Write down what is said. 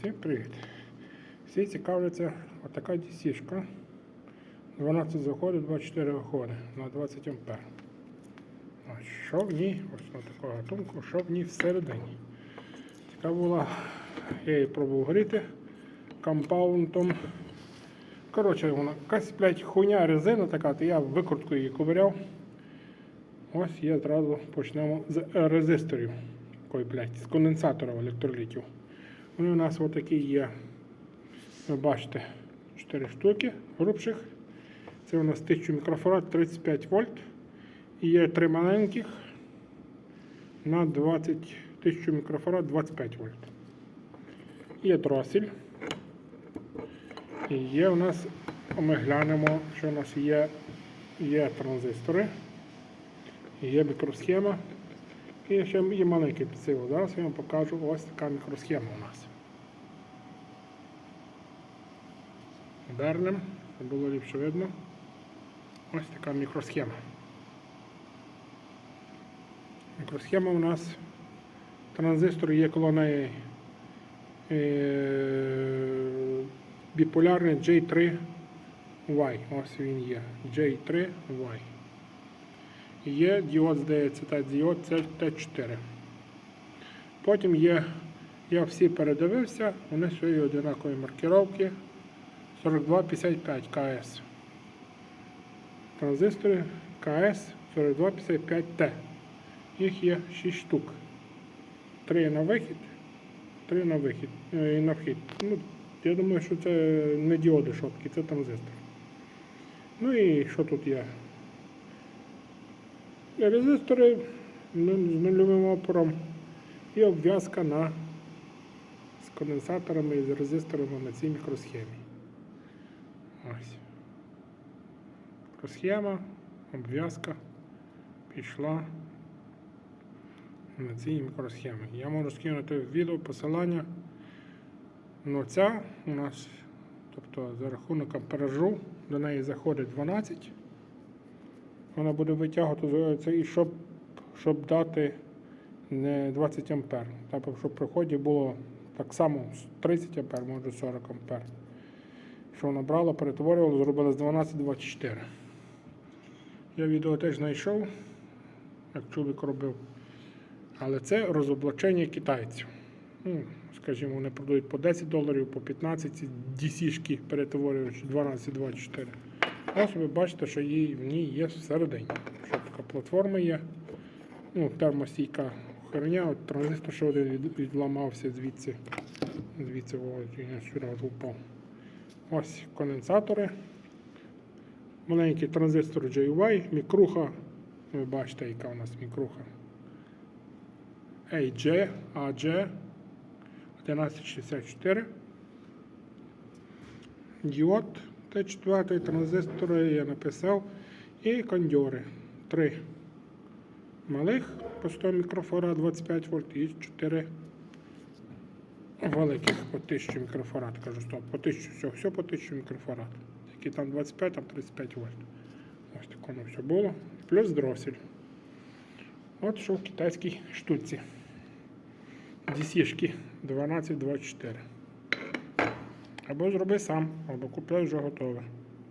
Всім привіт! Всі цікавляться отака DC-шка. 12 заходить, 24 виходить на 20 ампер. А що в ній? Ось на таку гатунку, що в ній всередині? Така була, я її пробував гріти компаунтом. Коротше, вона якась, блядь, хуйня резина така, то я викруткою її ковиряв. Ось є одразу почнемо з резисторів. Ой, блядь, з конденсаторів електролітів. Вони у нас отакі є. Ви бачите, 4 штуки грубших. Це у нас 1000 мікрофарад 35 вольт. І є три маленьких на 20 1000 мікрофарад 25 вольт. Є дросель. І є у нас, ми глянемо, що у нас є, є транзистори, є мікросхема. І ще є маленький підсилок. Зараз я вам покажу ось така мікросхема у нас. Обернемо, щоб було ліпше видно. Ось така мікросхема. Мікросхема у нас транзистор є коло неї е, біполярний J3Y. Ось він є. J3Y. Є діод, здається, та діод це Т4. Потім є, я всі передивився, вони свої одинакові маркировки 4255 КС. Транзистори КС 4255Т. Їх є 6 штук. 3 на вихід, 3 на вихід е, і на вхід. Ну, я думаю, що це не діоди шотки, це транзистор. Ну і що тут є? Резистори з нульовим опором і обв'язка на з конденсаторами і з резисторами на цій мікросхемі. Ось. Мікросхема, обв'язка пішла на цій мікросхемі. Я можу скинути в відео посилання. Ну ця у нас, тобто за рахунок амперажу, до неї заходить 12 вона буде витягувати це і щоб, щоб дати не 20 ампер. Тобто, щоб при ході було так само 30 ампер, може 40 ампер. Що вона брала, перетворювала, зробила з 12-24. Я відео теж знайшов, як чоловік робив. Але це розоблачення китайців. Ну, Скажімо, вони продають по 10 доларів, по 15 ці DC-шки перетворюючи 12-24. Ось ви бачите, що її, в ній є всередині. Що така платформа є. Ну, термостійка херня, от транзистор ще один від, відламався звідси. Звідси сюди упав. Ось конденсатори. Маленький транзистор JY, мікруха. Ви бачите, яка у нас мікруха. AJ, AJ 1164. Діод Т4 транзистори я написав. І кондьори. Три малих по 100 мікрофарад 25 вольт і 4 великих по 1000 мікрофарад. Кажу, стоп, по 1000, все, все по 1000 мікрофарад. Які там 25, там 35 вольт. Ось так все було. Плюс дросель. От що в китайській штуці. DC-шки 1224. Або зроби сам, або купляй вже готове.